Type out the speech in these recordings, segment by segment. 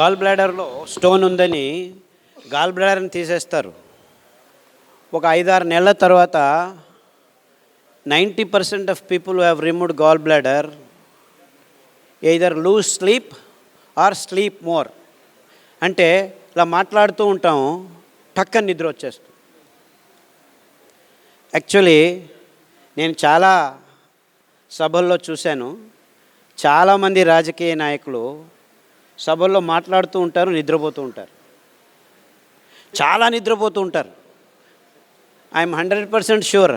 Gall బ్లాడర్లో stone ఉందని gall బ్లాడర్ని తీసేస్తారు. ఒక ఐదారు నెలల తర్వాత ninety percent of people have removed gall bladder either lose sleep or sleep more అంటే ఇలా మాట్లాడుతూ ఉంటాం టక్కని నిద్ర వచ్చేస్తుంది. యాక్చువల్లీ నేను చాలా సభల్లో చూశాను. చాలామంది రాజకీయ నాయకులు సభల్లో మాట్లాడుతూ ఉంటారు నిద్రపోతూ ఉంటారు. చాలా నిద్రపోతూ ఉంటారు. I'm hundred percent sure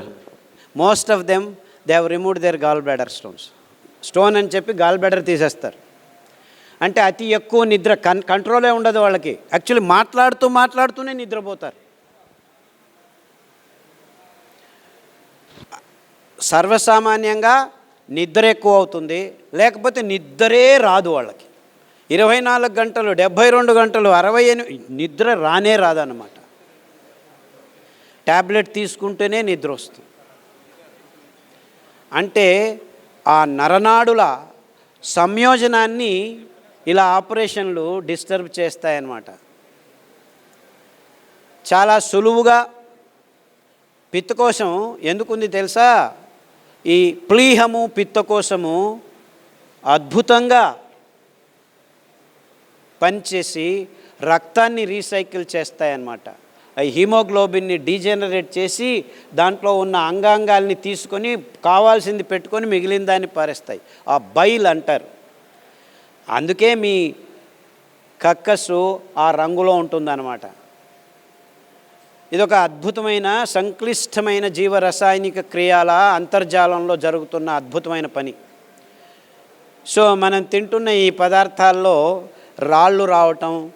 most of them they have removed their gall bladder stones stone అని చెప్పి గాల్ బ్లాడర్ తీసేస్తారు. అంటే అతి ఎక్కువ నిద్ర కన్ కంట్రోలే ఉండదు వాళ్ళకి. యాక్చువల్లీ మాట్లాడుతూ మాట్లాడుతూనే నిద్రపోతారు. సర్వసామాన్యంగా నిద్ర ఎక్కువ అవుతుంది లేకపోతే నిద్రే రాదు వాళ్ళకి. ఇరవై నాలుగు గంటలు డెబ్భై రెండు గంటలు అరవై నిద్ర రానే రాదనమాట ట్యాబ్లెట్ తీసుకుంటేనే నిద్ర వస్తుంది. అంటే ఆ నరనాడుల సంయోజనాన్ని ఇలా ఆపరేషన్లు డిస్టర్బ్ చేస్తాయన్నమాట. చాలా సులువుగా పిత్తకోశం ఎందుకుంది తెలుసా? ఈ ప్లీహము పిత్తకోశము అద్భుతంగా పనిచేసి రక్తాన్ని రీసైకిల్ చేస్తాయన్నమాట. ఆ హీమోగ్లోబిన్ని డీజనరేట్ చేసి దాంట్లో ఉన్న అంగాంగాల్ని తీసుకొని కావాల్సింది పెట్టుకొని మిగిలిన దాన్ని పారేస్తాయి. ఆ బైల్ అంటారు. అందుకే మీ కక్కసు ఆ రంగులో ఉంటుందన్నమాట. ఇదొక అద్భుతమైన సంక్లిష్టమైన జీవరసాయనిక క్రియాల అంతర్జాలంలో జరుగుతున్న అద్భుతమైన పని. సో మనం తింటున్న ఈ పదార్థాల్లో రాళ్ళు రావటం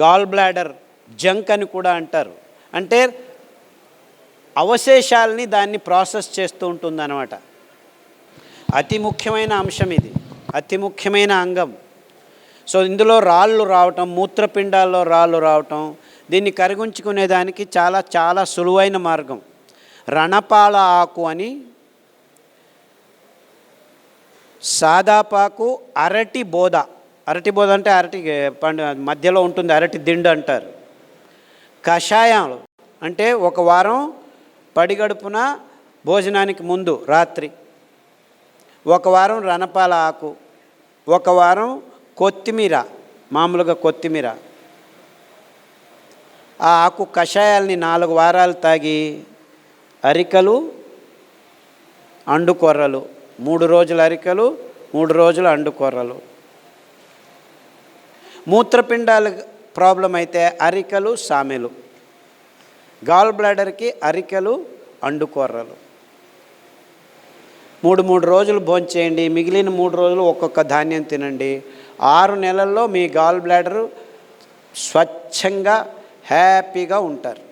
గాల్ బ్లాడర్ జంక్ అని కూడా అంటారు. అంటే అవశేషాలని దాన్ని ప్రాసెస్ చేస్తూ ఉంటుందన్నమాట. అతి ముఖ్యమైన అంశం ఇది. అతి ముఖ్యమైన అంగం. సో ఇందులో రాళ్ళు రావటం మూత్రపిండాల్లో రాళ్ళు రావటం దీన్ని కరిగించుకునేదానికి చాలా చాలా సులువైన మార్గం. రణపాల ఆకు అని సాదాపాకు అరటి బోధ అరటి బోద అంటే అరటి పండు మధ్యలో ఉంటుంది అరటి దిండు అంటారు. కషాయాలు అంటే ఒక వారం పడిగడుపున భోజనానికి ముందు రాత్రి. ఒక వారం రణపాల ఆకు ఒక వారం కొత్తిమీర మామూలుగా కొత్తిమీర. ఆ ఆకు కషాయాల్ని నాలుగు వారాలు తాగి అరికలు అండుకొర్రలు. మూడు రోజులు అరికలు మూడు రోజులు అండుకొర్రలు. మూత్రపిండాల ప్రాబ్లం అయితే అరికలు సామెలు. గాల్ బ్లాడర్కి అరికలు అండుకొర్రలు. మూడు మూడు రోజులు భోంచేయండి మిగిలిన మూడు రోజులు ఒక్కొక్క ధాన్యం తినండి. ఆరు నెలల్లో మీ గాల్ బ్లాడరు స్వచ్ఛంగా హ్యాపీగా ఉంటారు.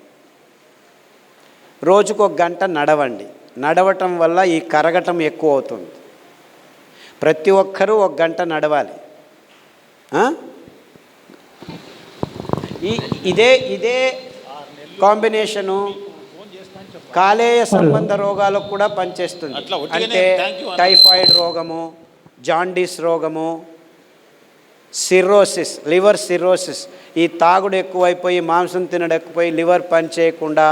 రోజుకు ఒక గంట నడవండి. నడవటం వల్ల ఈ కరగటం ఎక్కువ అవుతుంది. ప్రతి ఒక్కరూ ఒక గంట నడవాలి. ఈ ఇదే ఇదే కాంబినేషను కాలేయ సంబంధ రోగాలకు కూడా పనిచేస్తుంది. అంటే. టైఫాయిడ్ రోగము జాండీస్ రోగము సిర్రోసిస్ లివర్ సిర్రోసిస్ ఈ తాగుడు ఎక్కువైపోయి మాంసం తినడం ఎక్కువై లివర్ పని చేయకుండా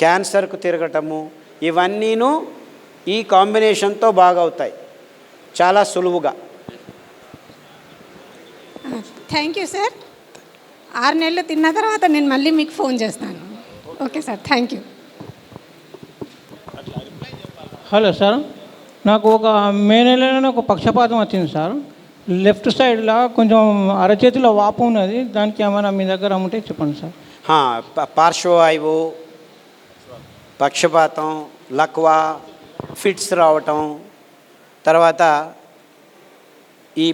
క్యాన్సర్కు తిరగటము ఇవన్నీను ఈ కాంబినేషన్తో బాగవుతాయి. చాలా సులువుగా. Thank you sir. ఆరు నెలలు తిన్న తర్వాత నేను మళ్ళీ మీకు ఫోన్ చేస్తాను. Okay sir thank you. Hello sir నాకు ఒక మే నెలలోనే ఒక పక్షపాతం వచ్చింది సార్. లెఫ్ట్ సైడ్లో కొంచెం అరచేతిలో వాపు ఉన్నది దానికి ఏమైనా మీ దగ్గర ఉంటే చెప్పండి సార్. పార్శ్వవాయువు పక్షపాతం లక్వా ఫిట్స్ రావటం తర్వాత ఈ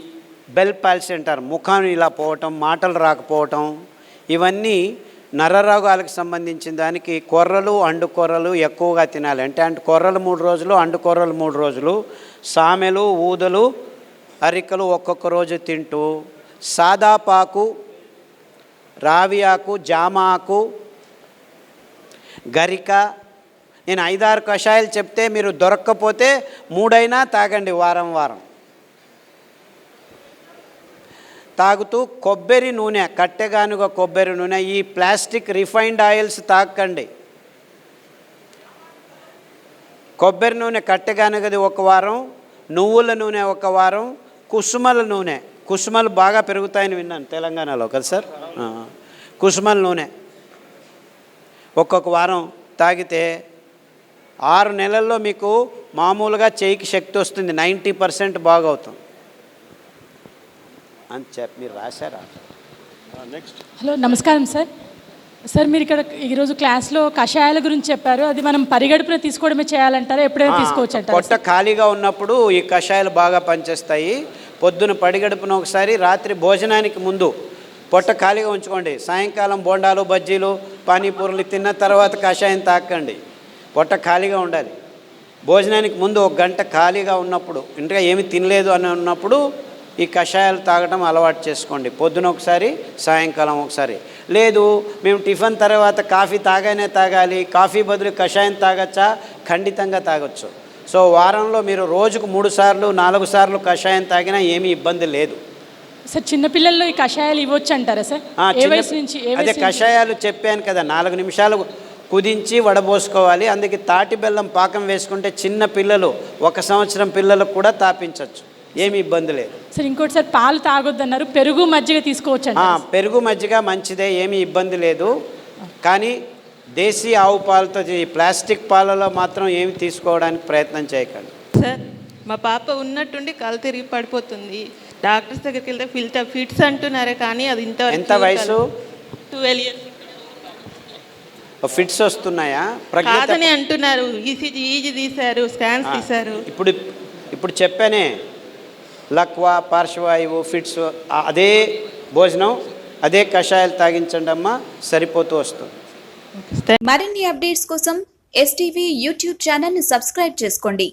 బెల్ పాల్సీ అంటారు. ముఖం ఇలా పోవటం మాటలు రాకపోవటం ఇవన్నీ నరరోగాలకు సంబంధించిన దానికి కొర్రలు అండు కొర్రలు ఎక్కువగా తినాలి. అంటే అంటే కొర్రలు మూడు రోజులు అండు కొర్రలు మూడు రోజులు. సామెలు ఊదలు అరికలు ఒక్కొక్క రోజు తింటూ సాదాపాకు రావి ఆకు జామ ఆకు గరిక. నేను ఐదారు కషాయాలు చెప్తే మీరు దొరక్కపోతే మూడైనా తాగండి వారం వారం. తాగుతూ కొబ్బరి నూనె కట్టెగానుగ కొబ్బరి నూనె ఈ ప్లాస్టిక్ రిఫైన్డ్ ఆయిల్స్ తాకండి కొబ్బరి నూనె కట్టెగానుగది ఒక వారం నువ్వుల నూనె ఒక వారం కుసుమల నూనె. కుసుమలు బాగా పెరుగుతాయని విన్నాను తెలంగాణలో కదా సార్? కుసుమల నూనె. ఒక్కొక్క వారం తాగితే ఆరు నెలల్లో మీకు మామూలుగా చేయికి శక్తి వస్తుంది నైంటీ పర్సెంట్ బాగవుతుంది అని చెప్పి మీరు రాశారా? హలో నమస్కారం సార్. సార్ మీరు ఇక్కడ ఈరోజు క్లాస్లో కషాయాల గురించి చెప్పారు. అది మనం పరిగడుపున తీసుకోవడమే చేయాలంటారా? ఎప్పుడైనా తీసుకోవచ్చు పొట్ట ఖాళీగా ఉన్నప్పుడు ఈ కషాయాలు బాగా పనిచేస్తాయి. పొద్దున పడిగడుపున ఒకసారి రాత్రి భోజనానికి ముందు పొట్ట ఖాళీగా ఉంచుకోండి. సాయంకాలం బోండాలు బజ్జీలు పానీపూరులు తిన్న తర్వాత కషాయం తాకండి పొట్ట ఖాళీగా ఉండాలి. భోజనానికి ముందు ఒక గంట ఖాళీగా ఉన్నప్పుడు ఇంకా ఏమి తినలేదు అని ఉన్నప్పుడు ఈ కషాయాలు తాగడం అలవాటు చేసుకోండి. పొద్దున ఒకసారి సాయంకాలం ఒకసారి. లేదు మేము టిఫిన్ తర్వాత కాఫీ తాగానే తాగాలి కాఫీ బదులు కషాయం తాగచ్చా? ఖండితంగా తాగొచ్చు. సో వారంలో మీరు రోజుకు మూడు సార్లు నాలుగు సార్లు కషాయం తాగినా ఏమీ ఇబ్బంది లేదు. సార్ చిన్నపిల్లల్లో ఈ కషాయాలు ఇవ్వచ్చు అంటారా సార్? ఏ వయసు నుంచి అదే? కషాయాలు చెప్పాను కదా నాలుగు నిమిషాలు కుదించి వడబోసుకోవాలి. అందుకే తాటి బెల్లం పాకం వేసుకుంటే చిన్న పిల్లలు ఒక సంవత్సరం పిల్లలకు కూడా తాపించవచ్చు ఏమి ఇబ్బంది లేదు. సార్ ఇంకోటి సార్ పాలు తాగొద్దన్నారు పెరుగు మజ్జిగ తీసుకోవచ్చు పెరుగు మజ్జిగ మంచిదే ఏమీ ఇబ్బంది లేదు. కానీ దేశీ ఆవు పాలతో ఈ ప్లాస్టిక్ పాలలో మాత్రం ఏమి తీసుకోవడానికి ప్రయత్నం చేయకండి. సార్ మా పాప ఉన్నట్టుండి కళ్ళు తిరిగి పడిపోతుంది. డాక్టర్స్ దగ్గరికి వెళ్తే ఫిల్టర్ ఫిట్స్ అంటున్నారే కానీ అది ఇంత ఎంత వయసు? Twelve years. ఫిట్స్ వస్తున్నాయా? కాదని అంటున్నారు. ఈసీజీ ఈజీ తీశారు స్కాన్స్ తీశారు. ఇప్పుడు ఇప్పుడు చెప్పానే లక్వా పార్శ్వాయువు ఫిట్స్ అదే భోజనం అదే కషాయాలు తాగించండి అమ్మా సరిపోతూ వస్తుంది. మరిన్ని అప్డేట్స్ కోసం ఎస్టీవీ యూట్యూబ్ ఛానల్ని సబ్స్క్రైబ్ చేసుకోండి.